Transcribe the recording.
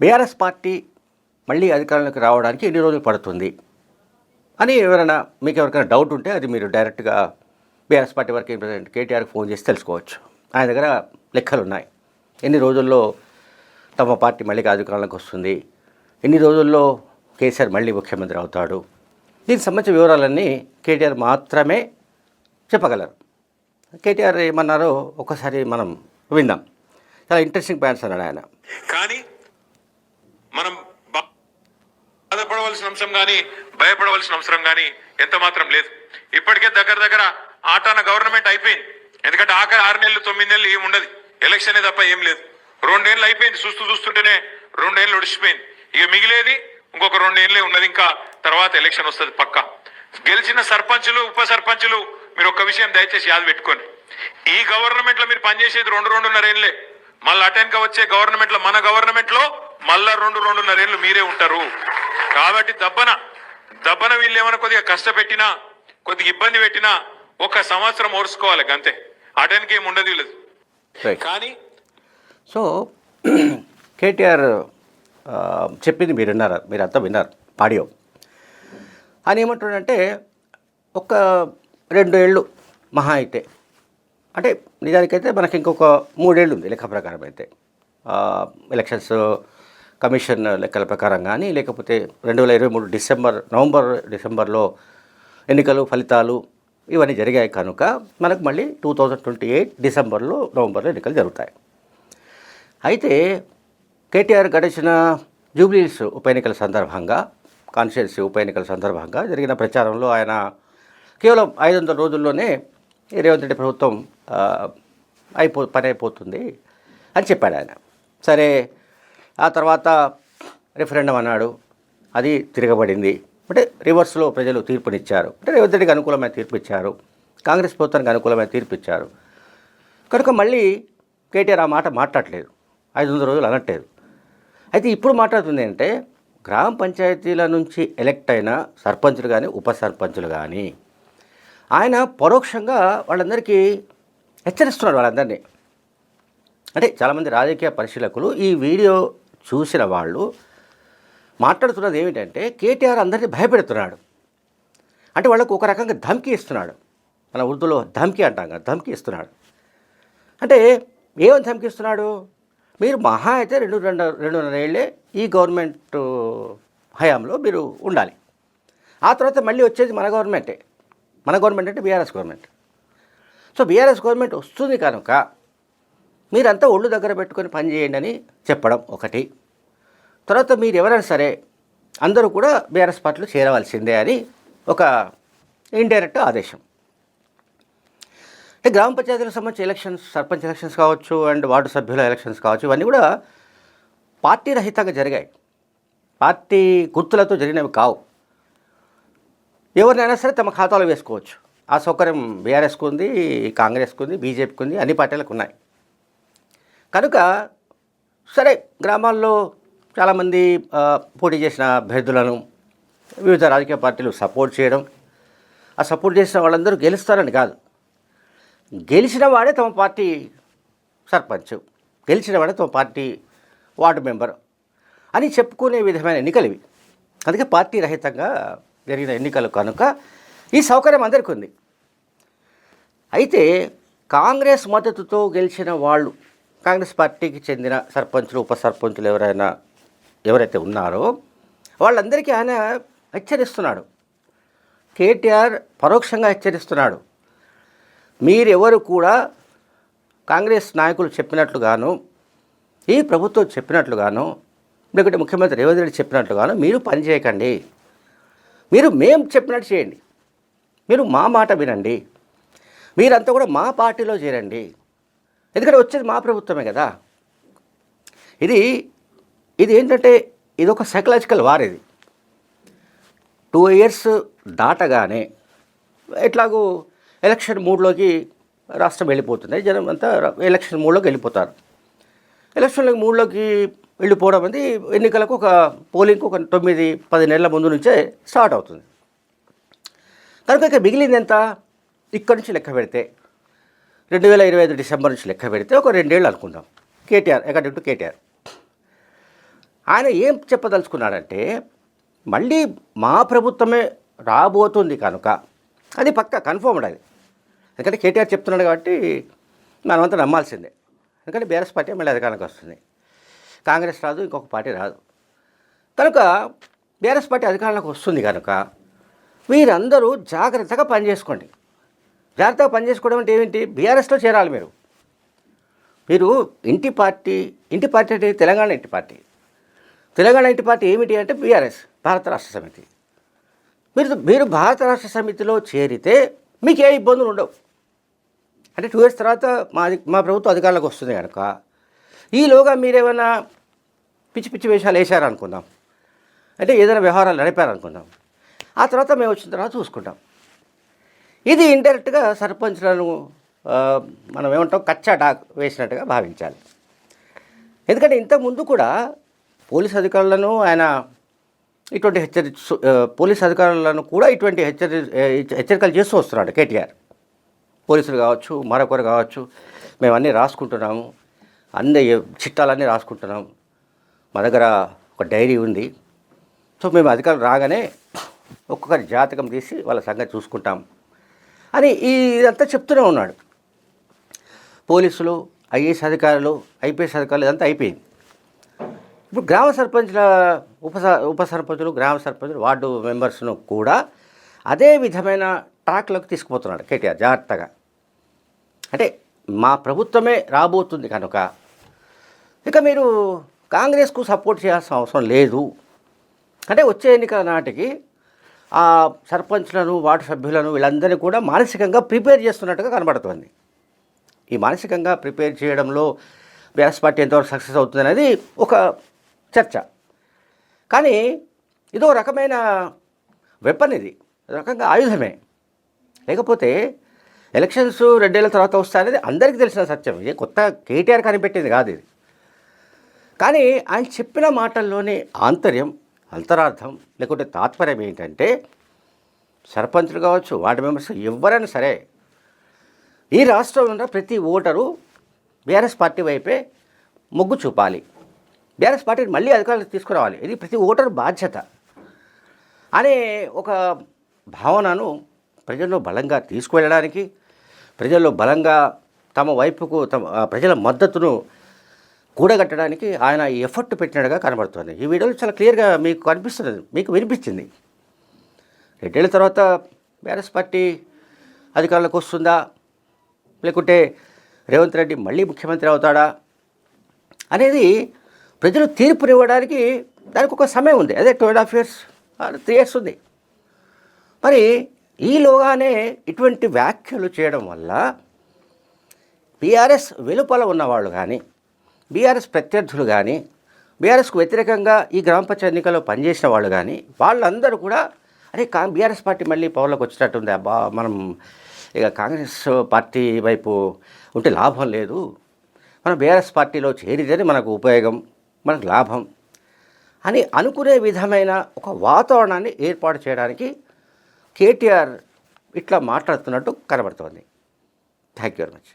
BRS party మళ్ళీ అధికారంలోకి రావడానికి ఎన్ని రోజులు పడుతుంది? అని ఎవరైనా మీకు ఎవరికైనా డౌట్ ఉంటే అది మీరు డైరెక్ట్గా బీఆర్ఎస్ పార్టీ వర్కింగ్ ప్రెసిడెంట్ కేటీఆర్కి ఫోన్ చేసి తెలుసుకోవచ్చు. ఆయన దగ్గర లెక్కలు ఉన్నాయి. ఎన్ని రోజుల్లో తమ పార్టీ మళ్ళీ అధికారంలోకి వస్తుంది? ఎన్ని రోజుల్లో కేసీఆర్ మళ్ళీ ముఖ్యమంత్రి అవుతాడు? దీనికి సంబంధించిన వివరాలన్నీ కేటీఆర్ మాత్రమే చెప్పగలరు. కేటీఆర్ ఏమన్నారో ఒకసారి మనం విందాం. చాలా ఇంట్రెస్టింగ్ పాయింట్స్ అన్నాడు ఆయన. కానీ మనం బాధపడవలసిన అంశం కానీ భయపడవలసిన అవసరం కానీ ఎంత మాత్రం లేదు. ఇప్పటికే దగ్గర దగ్గర ఆటాన గవర్నమెంట్ అయిపోయింది. ఎందుకంటే ఆఖరి ఆరు నెలలు తొమ్మిది నెలలు ఏమి ఉండదు. ఎలక్షన్ తప్ప ఏం లేదు. రెండేళ్ళు అయిపోయింది. చూస్తూ చూస్తుంటేనే రెండేళ్ళు ఒడిచిపోయింది ఇక మిగిలేది ఇంకొక రెండేళ్ళే ఉన్నది. ఇంకా తర్వాత ఎలక్షన్ వస్తుంది పక్క. గెలిచిన సర్పంచులు ఉప సర్పంచులు మీరు ఒక్క విషయం దయచేసి యాద పెట్టుకోండి. ఈ గవర్నమెంట్లో మీరు పనిచేసేది రెండు రెండున్నర ఏళ్ళే మళ్ళీ అటెన్క వచ్చే గవర్నమెంట్లో మన గవర్నమెంట్లో మళ్ళా రెండు రెండున్నర ఏళ్ళు మీరే ఉంటారు. కాబట్టి దబ్బన దబ్బన వీళ్ళు ఏమైనా కొద్దిగా కష్టపెట్టినా కొద్దిగా ఇబ్బంది పెట్టినా ఒక సంవత్సరం ఓర్చుకోవాలి అంతే. అటెన్కి ఏమి ఉండదు రైట్ కానీ సో కేటీఆర్ చెప్పింది మీరు విన్నారు? మీరు అంతా విన్నారు ఆడియో. ఆయన ఏమంటున్నాడంటే ఒక రెండు ఏళ్ళు మహా అయితే అంటే నిజానికైతే మనకి ఇంకొక మూడేళ్ళు ఉంది లెక్క ప్రకారం అయితే. ఎలక్షన్స్ కమిషన్ లెక్కల ప్రకారం కానీ లేకపోతే రెండు వేల ఇరవై మూడు డిసెంబర్ నవంబర్ డిసెంబర్లో ఎన్నికలు ఫలితాలు ఇవన్నీ జరిగాయి కనుక మనకు మళ్ళీ టూ థౌజండ్ ట్వంటీ ఎయిట్ డిసెంబర్లో నవంబర్లో ఎన్నికలు జరుగుతాయి. అయితే కేటీఆర్ గడిచిన జూబ్లీస్ ఉప ఎన్నికల సందర్భంగా కాన్స్టిట్యున్సీ ఉప ఎన్నికల సందర్భంగా జరిగిన ప్రచారంలో ఆయన కేవలం ఐదు వందల రోజుల్లోనే రేవంత్ రెడ్డి ప్రభుత్వం అయిపో పని అయిపోతుంది అని చెప్పాడు ఆయన. సరే ఆ తర్వాత రిఫరెండం అన్నాడు. అది తిరగబడింది. అంటే రివర్స్లో ప్రజలు తీర్పునిచ్చారు. అంటే రేవంత్ రెడ్డికి అనుకూలమైన తీర్పు ఇచ్చారు కాంగ్రెస్ ప్రభుత్వానికి అనుకూలమైన తీర్పు ఇచ్చారు కనుక మళ్ళీ కేటీఆర్ ఆ మాట మాట్లాడలేదు. ఐదు వందల రోజులు అనట్లేదు. అయితే ఇప్పుడు మాట్లాడుతుంది ఏంటంటే గ్రామ పంచాయతీల నుంచి ఎలక్ట్ అయిన సర్పంచులు కానీ ఉప సర్పంచులు కానీ ఆయన పరోక్షంగా వాళ్ళందరికీ హెచ్చరిస్తున్నాడు వాళ్ళందరినీ. అంటే చాలామంది రాజకీయ పరిశీలకులు ఈ వీడియో చూసిన వాళ్ళు మాట్లాడుతున్నది ఏమిటంటే కేటీఆర్ అందరినీ భయపెడుతున్నాడు. అంటే వాళ్ళకు ఒక రకంగా ధమ్కి ఇస్తున్నాడు. మన ఉర్దూలో ధమ్కి అంటాం కదా ధమ్కి ఇస్తున్నాడు. అంటే ఏమని ధమ్కిస్తున్నాడు మీరు మహా అయితే రెండు రెండు రెండున్నర ఏళ్ళే ఈ గవర్నమెంట్ హయాంలో మీరు ఉండాలి. ఆ తర్వాత మళ్ళీ వచ్చేది మన గవర్నమెంటే. మన గవర్నమెంట్ అంటే BRS government. So BRS government వస్తుంది కనుక మీరంతా ఒళ్ళు దగ్గర పెట్టుకొని పని చేయండి అని చెప్పడం ఒకటి. తర్వాత మీరు ఎవరైనా సరే అందరూ కూడా బీఆర్ఎస్ పార్టీలో చేరవలసిందే అని ఒక ఇండైరెక్ట్ ఆదేశం. అంటే గ్రామ పంచాయతీలకు సంబంధించి ఎలక్షన్స్ సర్పంచ్ ఎలక్షన్స్ కావచ్చు అండ్ వార్డు సభ్యుల ఎలక్షన్స్ కావచ్చు ఇవన్నీ కూడా పార్టీ రహితంగా జరిగాయి. పార్టీ గుర్తులతో జరిగినవి కావు. ఎవరినైనా సరే తమ ఖాతాలో వేసుకోవచ్చు. ఆ సౌకర్యం బీఆర్ఎస్కు ఉంది కాంగ్రెస్కు ఉంది బీజేపీకి ఉంది అన్ని పార్టీలకు ఉన్నాయి. కనుక సరే గ్రామాల్లో చాలామంది పోటీ చేసిన అభ్యర్థులను వివిధ రాజకీయ పార్టీలు సపోర్ట్ చేయడం ఆ సపోర్ట్ చేసిన వాళ్ళందరూ గెలుస్తారని కాదు. గెలిచిన వాడే తమ పార్టీ సర్పంచ్ గెలిచిన వాడే తమ పార్టీ వార్డు మెంబర్ అని చెప్పుకునే విధమైన ఎన్నికలు ఇవి. అందుకే పార్టీ రహితంగా జరిగిన ఎన్నికలు కనుక ఈ సౌకర్యం అందరికీ ఉంది అయితే కాంగ్రెస్ మద్దతుతో గెలిచిన వాళ్ళు కాంగ్రెస్ పార్టీకి చెందిన సర్పంచులు ఉప సర్పంచులు ఎవరైనా ఎవరైతే ఉన్నారో వాళ్ళందరికీ ఆయన హెచ్చరిస్తున్నాడు. కేటీఆర్ పరోక్షంగా హెచ్చరిస్తున్నాడు. మీరెవరు కూడా కాంగ్రెస్ నాయకులు చెప్పినట్లుగాను ఈ ప్రభుత్వం చెప్పినట్లుగాను లేకుంటే ముఖ్యమంత్రి రేవంత్ రెడ్డి చెప్పినట్లుగాను మీరు పని చేయకండి. మీరు మేము చెప్పినట్టు చేయండి. మీరు మా మాట వినండి. మీరంతా కూడా మా పార్టీలో చేరండి. ఎందుకంటే వచ్చేది మా ప్రభుత్వమే కదా. ఇది ఇది ఏంటంటే ఇది ఒక సైకలాజికల్ వార్ ఇది. టూ ఇయర్స్ దాటగానే ఎట్లాగూ ఎలక్షన్ మూడ్లోకి రాష్ట్రం వెళ్ళిపోతుంది. జనం అంతా ఎలక్షన్ మూడ్లోకి వెళ్ళిపోతారు. ఎలక్షన్ మూడ్లోకి వెళ్ళిపోవడం అనేది ఎన్నికలకు ఒక పోలింగ్కు ఒక తొమ్మిది పది నెలల ముందు నుంచే స్టార్ట్ అవుతుంది. కనుక ఇక మిగిలింది ఎంత? ఇక్కడి నుంచి లెక్క పెడితే రెండు వేల ఇరవై ఐదు డిసెంబర్ నుంచి లెక్క పెడితే ఒక రెండేళ్ళు అనుకుందాం. KTR according to KTR. ఆయన ఏం చెప్పదలుచుకున్నాడంటే మళ్ళీ మా ప్రభుత్వమే రాబోతుంది కనుక అది పక్క కన్ఫర్మ్డ్ అది. ఎందుకంటే కేటీఆర్ చెప్తున్నాడు కాబట్టి మనమంతా నమ్మాల్సిందే. ఎందుకంటే బీఆర్ఎస్ పార్టీ మళ్ళీ అధికారానికి వస్తుంది. కాంగ్రెస్ రాదు ఇంకొక పార్టీ రాదు. కనుక బీఆర్ఎస్ పార్టీ అధికారంలోకి వస్తుంది కనుక మీరందరూ జాగ్రత్తగా పనిచేసుకోండి. జాగ్రత్తగా పనిచేసుకోవడం అంటే ఏమిటి? బీఆర్ఎస్లో చేరాలి మీరు. మీరు ఇంటి పార్టీ ఇంటి పార్టీ అంటే తెలంగాణ ఇంటి పార్టీ. తెలంగాణ ఇంటి పార్టీ ఏమిటి అంటే బీఆర్ఎస్ భారత రాష్ట్ర సమితి. మీరు మీరు భారత రాష్ట్ర సమితిలో చేరితే మీకు ఏ ఇబ్బందులు ఉండవు. అంటే టూ ఇయర్స్ తర్వాత మా మా ప్రభుత్వం అధికారంలోకి వస్తుంది కనుక. ఈలోగా మీరేమైనా పిచ్చి పిచ్చి వేషాలు వేశారనుకుందాం. అంటే ఏదైనా వ్యవహారాలు నడిపారనుకుందాం. ఆ తర్వాత మేము వచ్చిన తర్వాత చూసుకుంటాం. ఇది ఇండైరెక్ట్గా సర్పంచ్లను మనం ఏమంటాం కచ్చా డాక్ వేసినట్టుగా భావించాలి. ఎందుకంటే ఇంతకుముందు కూడా పోలీస్ అధికారులను ఆయన ఇటువంటి హెచ్చరి పోలీస్ అధికారులను కూడా ఇటువంటి హెచ్చరి హెచ్చరికలు చేస్తూ వస్తున్నాడు కేటీఆర్. పోలీసులు కావచ్చు మరొకరు కావచ్చు మేము అన్నీ రాసుకుంటున్నాము అన్ని చిట్టాలన్నీ రాసుకుంటున్నాము. మా దగ్గర ఒక డైరీ ఉంది. సో మేము అధికారులు రాగానే ఒక్కొక్కరి జాతకం తీసి వాళ్ళ సంగతి చూసుకుంటాం. అని ఈ ఇదంతా చెప్తూనే ఉన్నాడు. పోలీసులు ఐఏఎస్ అధికారులు ఐపీఎస్ అధికారులు ఇదంతా అయిపోయింది. ఇప్పుడు గ్రామ సర్పంచ్ల ఉప ఉప సర్పంచులు గ్రామ సర్పంచులు వార్డు మెంబర్స్ను కూడా అదే విధమైన ట్రాక్లోకి తీసుకుపోతున్నాడు కేటీఆర్ జాగ్రత్తగా. అంటే మా ప్రభుత్వమే రాబోతుంది కనుక. ఇక మీరు కాంగ్రెస్కు సపోర్ట్ చేయాల్సిన అవసరం లేదు. అంటే వచ్చే ఎన్నికల నాటికి ఆ సర్పంచ్లను వార్డు సభ్యులను వీళ్ళందరినీ కూడా మానసికంగా ప్రిపేర్ చేస్తున్నట్టుగా కనబడుతుంది. ఈ మానసికంగా ప్రిపేర్ చేయడంలో బీఆర్ఎస్ పార్టీ ఎంతవరకు సక్సెస్ అవుతుంది అనేది ఒక చర్చ. కానీ ఇదో రకమైన వెపన్ ఇది రకంగా ఆయుధమే. లేకపోతే ఎలక్షన్స్ రెండేళ్ళ తర్వాత వస్తాయనేది అందరికీ తెలిసిన సత్యం. ఇది కొత్త కేటీఆర్ కనిపెట్టింది కాదు ఇది. కానీ ఆయన చెప్పిన మాటల్లోనే ఆంతర్యం అంతరార్థం లేకుంటే తాత్పర్యం ఏంటంటే సర్పంచులు కావచ్చు వార్డు మెంబర్స్ ఎవరైనా సరే ఈ రాష్ట్రంలో ఉన్న ప్రతి ఓటరు బీఆర్ఎస్ పార్టీ వైపే మొగ్గు చూపాలి. బీఆర్ఎస్ పార్టీని మళ్ళీ అధికారులు తీసుకురావాలి. ఇది ప్రతి ఓటరు బాధ్యత. అనే ఒక భావనను ప్రజల్లో బలంగా తీసుకువెళ్ళడానికి ప్రజల్లో బలంగా తమ వైపుకు తమ ప్రజల మద్దతును కూడగట్టడానికి ఆయన ఎఫర్ట్ పెట్టినట్టుగా కనబడుతుంది. ఈ వీడియోలో చాలా క్లియర్గా మీకు కనిపిస్తున్నది మీకు వినిపించింది రెండేళ్ళ తర్వాత బీఆర్ఎస్ పార్టీ అధికారంలోకి వస్తుందా? లేకుంటే రేవంత్ రెడ్డి మళ్ళీ ముఖ్యమంత్రి అవుతాడా? అనేది ప్రజలు తీర్పునివ్వడానికి దానికి ఒక సమయం ఉంది. అదే two and half years three years ఉంది. మరి ఈలోగానే ఇటువంటి వ్యాఖ్యలు చేయడం వల్ల బీఆర్ఎస్ వెలుపల ఉన్నవాళ్ళు కానీ బీఆర్ఎస్ ప్రత్యర్థులు కానీ బీఆర్ఎస్కు వ్యతిరేకంగా ఈ గ్రామ పంచాయతీ ఎన్నికల్లో పనిచేసిన వాళ్ళు కానీ వాళ్ళందరూ కూడా అరే కా బీఆర్ఎస్ పార్టీ మళ్ళీ పవర్లోకి వచ్చినట్టుంది అబ్బా మనం ఇక కాంగ్రెస్ పార్టీ వైపు ఉంటే లాభం లేదు. మనం బీఆర్ఎస్ పార్టీలో చేరితేనే మనకు ఉపయోగం మనకు లాభం అని అనుకునే విధమైన ఒక వాతావరణాన్ని ఏర్పాటు చేయడానికి కేటీఆర్ ఇట్లా మాట్లాడుతున్నట్టు కనబడుతోంది. Thank you very much.